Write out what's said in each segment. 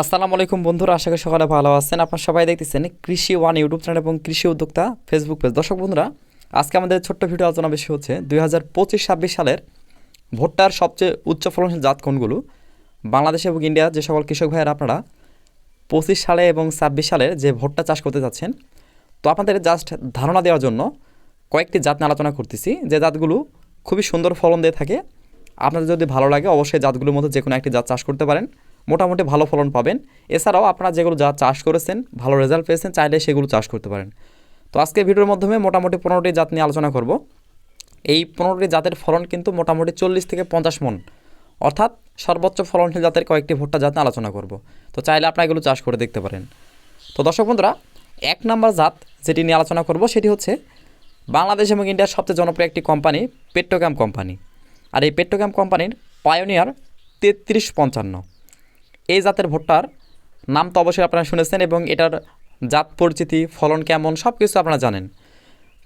আসসালামু আলাইকুম বন্ধুরা, আশা করি সকালে ভালো আছেন। আপনারা সবাই দেখতেছেন কৃষি ওয়ান ইউটিউব চ্যানেল এবং কৃষি উদ্যোক্তা ফেসবুক পেজ দর্শক বন্ধুরা, আজকে আমাদের ছোট্ট ভিডিও আলোচনা বেশি হচ্ছে দুই হাজার পঁচিশ ছাব্বিশ সালের ভুট্টার সবচেয়ে উচ্চ ফলনশীল জাত কোনগুলো? বাংলাদেশ এবং ইন্ডিয়া যে সকল কৃষক ভাইয়েরা আপনারা পঁচিশ সালে এবং ছাব্বিশ সালের যে ভুট্টা চাষ করতে যাচ্ছেন, তো আপনাদের জাস্ট ধারণা দেওয়ার জন্য কয়েকটি জাত নিয়ে আলোচনা করতেছি। যে জাতগুলো খুবই সুন্দর ফলন দিয়ে থাকে। আপনাদের যদি ভালো লাগে, অবশ্যই জাতগুলোর মধ্যে যে কোনো একটি জাত চাষ করতে পারেন। মোটামুটি ভালো ফলন পাবেন। এছাড়াও আপনারা যেগুলো জাত চাষ করেছেন, ভালো রেজাল্ট পেয়েছেন, চাইলে সেগুলো চাষ করতে পারেন। তো আজকে ভিডিওর মাধ্যমে মোটামুটি পনেরোটি জাত নিয়ে আলোচনা করব। এই পনেরোটি জাতের ফলন কিন্তু মোটামুটি চল্লিশ থেকে পঞ্চাশ মন। অর্থাৎ সর্বোচ্চ ফলনশীল জাতের কয়েকটি ভুট্টা জাত নিয়ে আলোচনা করব। তো চাইলে আপনারা এগুলো চাষ করে দেখতে পারেন। তো দর্শক বন্ধুরা, এক নাম্বার জাত যেটি নিয়ে আলোচনা করব সেটি হচ্ছে বাংলাদেশ এবং ইন্ডিয়ার সবচেয়ে জনপ্রিয় একটি কোম্পানি, পেট্রোক্যাম কোম্পানি। আর এই পেট্রোক্যাম কোম্পানির পায়োনিয়ার তেত্রিশ পঞ্চান্ন। এই জাতের ভুট্টার নাম তো অবশ্যই আপনারা শুনেছেন এবং এটার জাত পরিচিতি, ফলন কেমন সব কিছু আপনারা জানেন।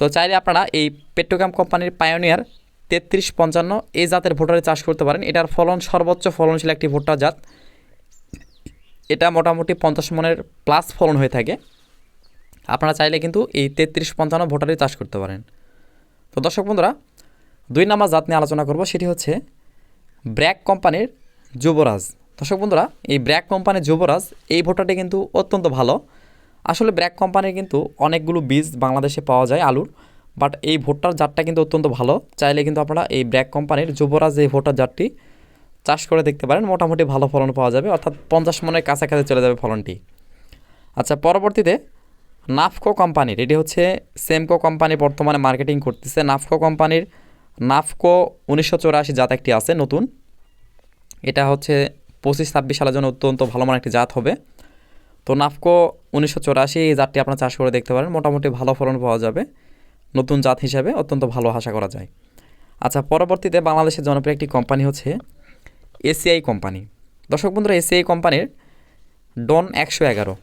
তো চাইলে আপনারা এই পেট্রোক্যাম কোম্পানির পায়োনিয়ার তেত্রিশ পঞ্চান্ন এই জাতের ভুট্টারে চাষ করতে পারেন। এটার ফলন সর্বোচ্চ ফলনশীল একটি ভুট্টা জাত। এটা মোটামুটি পঞ্চাশ মনের প্লাস ফলন হয়ে থাকে। আপনারা চাইলে কিন্তু এই তেত্রিশ পঞ্চান্ন ভোটারই চাষ করতে পারেন। তো দর্শক বন্ধুরা, দুই নাম্বার জাত নিয়ে আলোচনা করব, সেটি হচ্ছে ব্র্যাক কোম্পানির যুবরাজ। দর্শক বন্ধুরা, এই ব্র্যাক কোম্পানির যুবরাজ, এই ভুট্টাটি কিন্তু অত্যন্ত ভালো। আসলে ব্র্যাক কোম্পানির কিন্তু অনেকগুলো বীজ বাংলাদেশে পাওয়া যায় আলুর, বাট এই ভুট্টার জাতটা কিন্তু অত্যন্ত ভালো। চাইলে কিন্তু আপনারা এই ব্র্যাক কোম্পানির যুবরাজ এই ভুট্টার জাতটি চাষ করে দেখতে পারেন, মোটামুটি ভালো ফলন পাওয়া যাবে, অর্থাৎ পঞ্চাশ মনের কাছাকাছি চলে যাবে ফলনটি। আচ্ছা পরবর্তীতে নাফকো কোম্পানির এটি হচ্ছে সেমকো কোম্পানি বর্তমানে মার্কেটিং করতেছে। নাফকো কোম্পানির নাফকো উনিশশো চৌরাশি জাত একটি আছে নতুন। এটা হচ্ছে পঁচিশ ছাব্বিশ সালের জন্য অত্যন্ত ভালো মানের একটি জাত হবে। তো নাফকো উনিশশো চৌরাশি এই জাতটি আপনারা চাষ করে দেখতে পারেন। মোটামুটি ভালো ফলন পাওয়া যাবে। নতুন জাত হিসাবে অত্যন্ত ভালো আশা করা যায়। আচ্ছা পরবর্তীতে বাংলাদেশের জনপ্রিয় একটি কোম্পানি হচ্ছে এসিআই কোম্পানি। দর্শক বন্ধুরা, এসিআই কোম্পানির ডন একশো এগারো।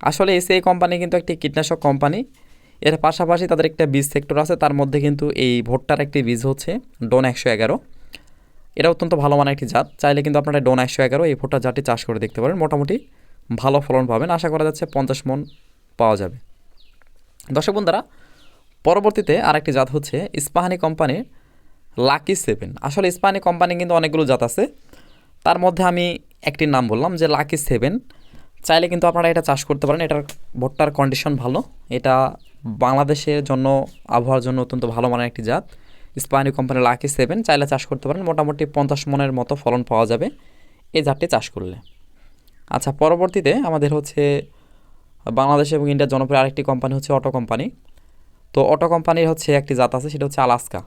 আসলে এসিআই কোম্পানি কিন্তু একটি কীটনাশক কোম্পানি। এর পাশাপাশি তাদের একটা বীজ সেক্টর আছে। তার মধ্যে কিন্তু এই ভুট্টার একটি বীজ হচ্ছে ডন একশো এগারো। এটা অত্যন্ত ভালো মানের একটি জাত। চাইলে কিন্তু আপনারা ডোন একশো এগারো এই ভুট্টার জাতটি চাষ করে দেখতে পারেন। মোটামুটি ভালো ফলন পাবেন। আশা করা যাচ্ছে পঞ্চাশ মন পাওয়া যাবে। দর্শক বন্ধুরা, পরবর্তীতে আরেকটি জাত হচ্ছে ইস্পাহানি কোম্পানির লাকি সেভেন। আসলে ইস্পাহানি কোম্পানি কিন্তু অনেকগুলো জাত আছে। তার মধ্যে আমি একটির নাম বললাম যে লাকি সেভেন। চাইলে কিন্তু আপনারা এটা চাষ করতে পারেন। এটার ভুট্টার কন্ডিশন ভালো। এটা বাংলাদেশের জন্য, আবহাওয়ার জন্য অত্যন্ত ভালো মানের একটি জাত। স্পাইনি কোম্পানির লাকি সেভেন, চাইলে চাষ করতে পারেন। মোটামুটি পঞ্চাশ মনের মতো ফলন পাওয়া যাবে এই জাতটি চাষ করলে। আচ্ছা পরবর্তীতে আমাদের হচ্ছে বাংলাদেশ এবং ইন্ডিয়ার জনপ্রিয় আরেকটি কোম্পানি হচ্ছে অটো কোম্পানি। তো অটো কোম্পানির হচ্ছে একটি জাত আছে, সেটা হচ্ছে আলাস্কা।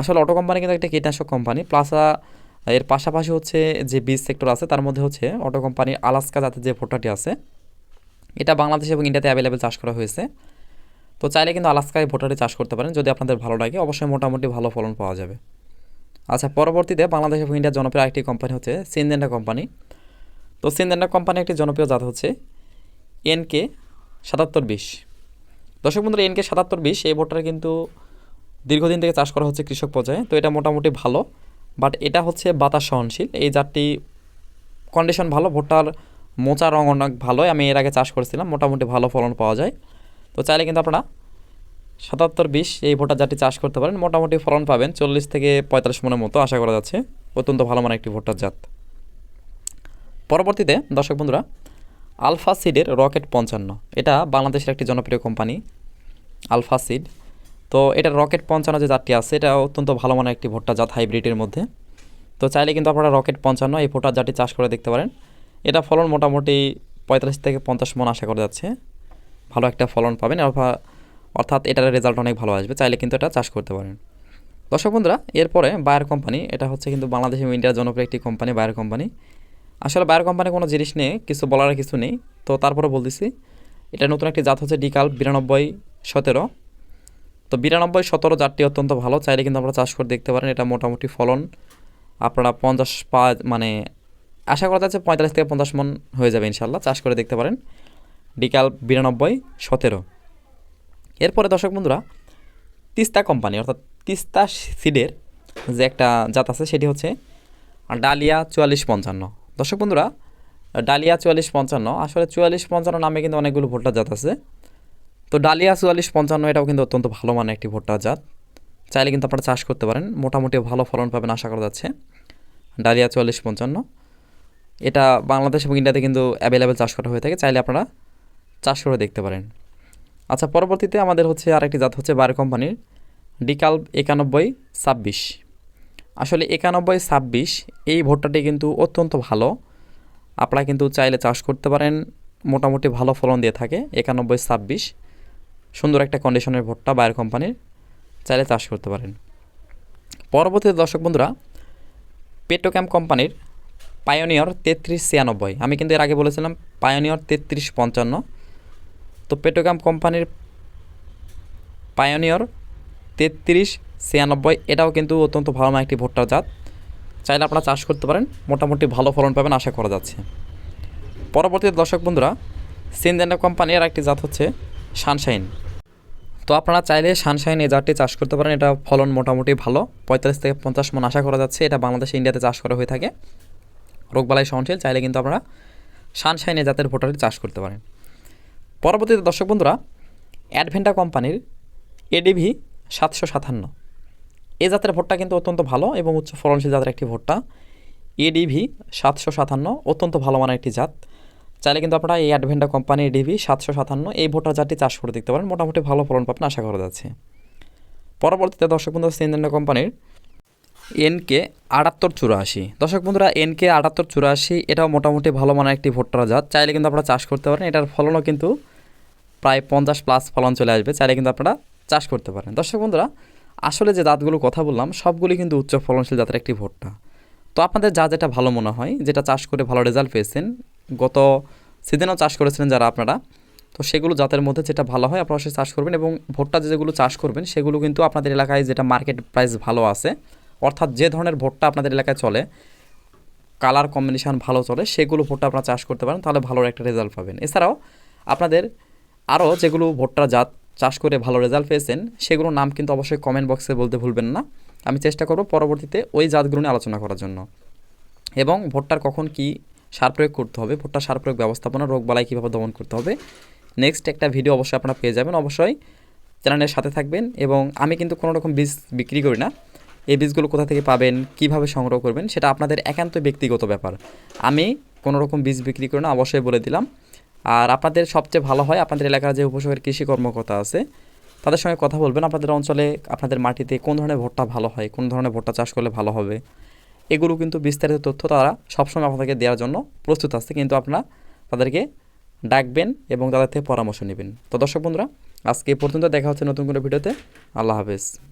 আসলে অটো কোম্পানি কিন্তু একটা কীটনাশক কোম্পানি, প্লাস এর পাশাপাশি হচ্ছে যে বীজ সেক্টর আছে, তার মধ্যে হচ্ছে অটো কোম্পানির আলাস্কা জাতের যে ভুট্টাটি আছে, এটা বাংলাদেশ এবং ইন্ডিয়াতে অ্যাভেলেবেল চাষ করা হয়েছে। তো চাইলে কিন্তু আলাস্কায় ভুট্টাটি চাষ করতে পারেন। যদি আপনাদের ভালো লাগে, অবশ্যই মোটামুটি ভালো ফলন পাওয়া যাবে। আচ্ছা পরবর্তীতে বাংলাদেশ এবং ইন্ডিয়ার জনপ্রিয় একটি কোম্পানি হচ্ছে সিনজেন্ডা কোম্পানি। তো সিনজেন্ডা কোম্পানি একটি জনপ্রিয় জাত হচ্ছে এনকে সাতাত্তর বিশ। দর্শক বন্ধুরা, এনকে সাতাত্তর বিশ, এই ভুট্টাটা কিন্তু দীর্ঘদিন থেকে চাষ করা হচ্ছে কৃষক পর্যায়ে। তো এটা মোটামুটি ভালো, বাট এটা হচ্ছে বাতাস সহনশীল। এই জাতটি কন্ডিশন ভালো ভুট্টার মোচা রং অনেক ভালো আমি এর আগে চাষ করেছিলাম, মোটামুটি ভালো ফলন পাওয়া যায়। তো চাইলে কিন্তু আপনারা সাতাত্তর, বিশ এই ভুট্টার জাতটি চাষ করতে পারেন। মোটামুটি ফলন পাবেন চল্লিশ থেকে পঁয়তাল্লিশ মনের মতো, আশা করা যাচ্ছে। অত্যন্ত ভালো মানের একটি ভুট্টার জাত। পরবর্তীতে, দর্শক বন্ধুরা, আলফা সিডের রকেট পঞ্চান্ন। এটা বাংলাদেশের একটি জনপ্রিয় কোম্পানি, আলফা সিড। তো এটা রকেট পঞ্চান্ন যে জাতটি আছে, এটা অত্যন্ত ভালো মানের একটি ভুট্টা জাত হাইব্রিডের মধ্যে। তো চাইলে কিন্তু আপনারা রকেট পঞ্চান্ন এই ভুট্টার জাতটি চাষ করে দেখতে পারেন। এটা ফলন মোটামুটি পঁয়তাল্লিশ থেকে পঞ্চাশ মন, আশা করা যাচ্ছে। ভালো একটা ফলন পাবেন অর্থাৎ এটার রেজাল্ট অনেক ভালো আসবে। চাইলে কিন্তু এটা চাষ করতে পারেন। দর্শক বন্ধুরা, এরপরে বায়ার কোম্পানি এটা হচ্ছে কিন্তু বাংলাদেশ এবং ইন্ডিয়ার জনপ্রিয় একটি কোম্পানি বায়ার কোম্পানি আসলে বায়ার কোম্পানি কোনো জিনিস নেই কিছু বলার কিছু নেই। তো তারপরে বলতেছি, এটা নতুন একটি জাত হচ্ছে ডিকাল বিরানব্বই সতেরো। তো বিরানব্বই সতেরো জাতটি অত্যন্ত ভালো। চাইলে কিন্তু আপনারা চাষ করে দেখতে পারেন, এটা মোটামুটি ফলন। আপনারা পঞ্চাশ পা মানে আশা করা যাচ্ছে পঁয়তাল্লিশ থেকে পঞ্চাশ মন হয়ে যাবে ইনশাল্লাহ চাষ করে দেখতে পারেন। ডিকাল বিরানব্বই, সতেরো। এরপরে দর্শক বন্ধুরা, তিস্তা কোম্পানি, অর্থাৎ তিস্তা সিডের যে একটা জাত আছে, সেটি হচ্ছে ডালিয়া চুয়াল্লিশ পঞ্চান্ন। দর্শক বন্ধুরা, ডালিয়া চুয়াল্লিশ পঞ্চান্ন, আসলে চুয়াল্লিশ পঞ্চান্ন নামে কিন্তু অনেকগুলো ভুট্টা জাত আছে। তো ডালিয়া চুয়াল্লিশ পঞ্চান্ন, এটাও কিন্তু অত্যন্ত ভালো মানের একটি ভুট্টা জাত। চাইলে কিন্তু আপনারা চাষ করতে পারেন, মোটামুটি ভালো ফলন পাবেন, আশা করা যাচ্ছে। ডালিয়া চুয়াল্লিশ পঞ্চান্ন, এটা বাংলাদেশ এবং ইন্ডিয়াতে কিন্তু অ্যাভেলেবেল চাষ করা হয়ে থাকে। চাইলে আপনারা চাষ করে দেখতে পারেন। আচ্ছা পরবর্তীতে আমাদের হচ্ছে আরেকটি জাত হচ্ছে বায়ো কোম্পানির ডিকাল একানব্বই ছাব্বিশ। আসলে একানব্বই ছাব্বিশ এই ভুট্টাটি কিন্তু অত্যন্ত ভালো। আপনারা কিন্তু চাইলে চাষ করতে পারেন, মোটামুটি ভালো ফলন দিয়ে থাকে একানব্বই ছাব্বিশ। সুন্দর একটা কন্ডিশনের ভুট্টা বায়ার কোম্পানির, চাইলে চাষ করতে পারেন। পরবর্তীতে দর্শক বন্ধুরা পেট্রোক্যাম কোম্পানির পায়োনিয়র তেত্রিশ ছিয়ানব্বই। আমি কিন্তু এর আগে বলেছিলাম পায়োনিয়র তেত্রিশ পঞ্চান্ন। তো পেট্রোক্যাম কোম্পানির পায়োনিয়র তেত্রিশ ছিয়ানব্বই, এটাও কিন্তু অত্যন্ত ভালো মানের একটি ভুট্টার জাত। চাইলে আপনারা চাষ করতে পারেন, মোটামুটি ভালো ফলন পাবেন, আশা করা যাচ্ছে। পরবর্তীতে দর্শক বন্ধুরা সিনজেন্ডা কোম্পানির একটি জাত হচ্ছে সানশাইন। তো আপনারা চাইলে সানশাইন এই জাতটি চাষ করতে পারেন, এটা ফলন মোটামুটি ভালো। পঁয়তাল্লিশ থেকে পঞ্চাশ মন আশা করা যাচ্ছে, এটা বাংলাদেশে ইন্ডিয়াতে চাষ করা হয়ে থাকে। রোগবালাই সহনশীল, চাইলে কিন্তু আপনারা সানশাইন এই জাতের ভোটারটি চাষ করতে পারেন। পরবর্তীতে দর্শক বন্ধুরা, অ্যাডভেন্টা কোম্পানির এডিভি সাতশো সাতান্ন। এই জাতের ভোটটা কিন্তু অত্যন্ত ভালো এবং উচ্চ ফলনশীল জাতের একটি ভোট্টা। এডিভি সাতশো সাতান্ন অত্যন্ত ভালো মানের একটি জাত। চাইলে কিন্তু আপনারা এই অ্যাডভেন্টা কোম্পানি এডিভি সাতশো সাতান্ন এই ভোট্টা জাতটি চাষ করে দেখতে পারেন। মোটামুটি ভালো ফলন পাবেন আশা করা যাচ্ছে। পরবর্তীতে দর্শক বন্ধু সিনজেন্ডা কোম্পানির এনকে আটাত্তর চুরাশি। দর্শক বন্ধুরা এনকে আটাত্তর চুরাশি, এটাও মোটামুটি ভালো মানের একটি ভুট্টার জাত। চাইলে কিন্তু আপনারা চাষ করতে পারেন। এটার ফলনও কিন্তু প্রায় পঞ্চাশ প্লাস ফলন চলে আসবে, চাইলে কিন্তু আপনারা চাষ করতে পারেন। দর্শক বন্ধুরা, আসলে যে জাতগুলো কথা বললাম, সবগুলি কিন্তু উচ্চ ফলনশীল জাতের একটি ভুট্টা। তো আপনাদের যা যেটা ভালো মনে হয়, যেটা চাষ করে ভালো রেজাল্ট পেয়েছেন, গত সিজনেও চাষ করেছিলেন যারা আপনারা, তো সেগুলো জাতের মধ্যে যেটা ভালো হয়, আপনারা সে চাষ করবেন এবং ভুট্টা যেগুলো চাষ করবেন, সেগুলো কিন্তু আপনাদের এলাকায় যেটা মার্কেট প্রাইস ভালো আছে, অর্থাৎ যে ধরনের ভুট্টা আপনাদের এলাকায় চলে কালার কম্বিনেশান ভালো চলে, সেগুলো ভুট্টা আপনারা চাষ করতে পারেন, তাহলে ভালো একটা রেজাল্ট পাবেন। এছাড়াও আপনাদের আরও যেগুলো ভুট্টা জাত চাষ করে ভালো রেজাল্ট পেয়েছেন, সেগুলোর নাম কিন্তু অবশ্যই কমেন্ট বক্সে বলতে ভুলবেন না। আমি চেষ্টা করব পরবর্তীতে ওই জাতগুলো নিয়ে আলোচনা করার জন্য। এবং ভুট্টার কখন কি সার প্রয়োগ করতে হবে, ভুট্টা সার প্রয়োগ ব্যবস্থাপনা, রোগ বালাই কীভাবে দমন করতে হবে নেক্সট একটা ভিডিও অবশ্যই আপনারা পেয়ে যাবেন। অবশ্যই চ্যানেলের সাথে থাকবেন এবং আমি কিন্তু কোনো রকম বীজ বিক্রি করি না। এই বীজগুলো কোথা থেকে পাবেন, কীভাবে সংগ্রহ করবেন, সেটা আপনাদের একান্ত ব্যক্তিগত ব্যাপার। আমি কোনো রকম বীজ বিক্রি করি না, অবশ্যই বলে দিলাম। আর আপনাদের সবচেয়ে ভালো হয় আপনাদের এলাকার যে উপসকের কৃষি কর্মকর্তা আছে, তাদের সঙ্গে কথা বলবেন। আপনাদের অঞ্চলে আপনাদের মাটিতে কোন ধরনের ভুট্টা ভালো হয়, কোন ধরনের ভুট্টা চাষ করলে ভালো হবে, এগুলো কিন্তু বিস্তারিত তথ্য তারা সবসময় আপনাদেরকে দেওয়ার জন্য প্রস্তুত আছে। কিন্তু আপনারা তাদেরকে ডাকবেন এবং তাদের থেকে পরামর্শ নেবেন। তো দর্শক বন্ধুরা, আজকে পর্যন্ত দেখা হচ্ছে নতুন কোনো ভিডিওতে। আল্লাহ হাফেজ।